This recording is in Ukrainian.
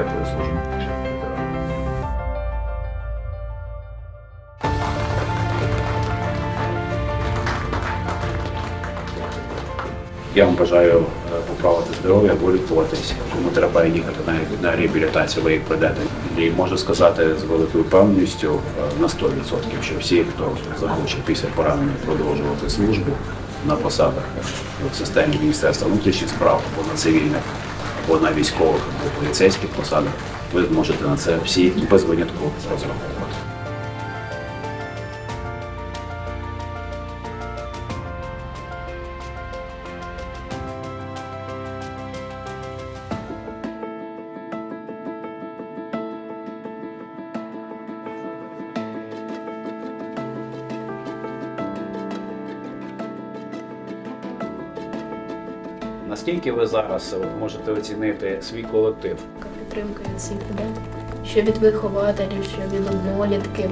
Дякую, служу. Я вам бажаю е, поправити здоров'я, вилікуватись. Кому треба їхати на, реабілітацію, ви їх прийдете. І можу сказати з великою певністю е, на 100%, що всі, хто захоче після поранення продовжувати службу на посадах в системі Міністерства внутрішніх справ або на цивільних, або на військових, або поліцейських посадах, ви зможете на це всі без винятку розраховувати. Наскільки ви зараз от, можете оцінити свій колектив? Підтримка від всіх людей, що від вихователів, що від однолітків.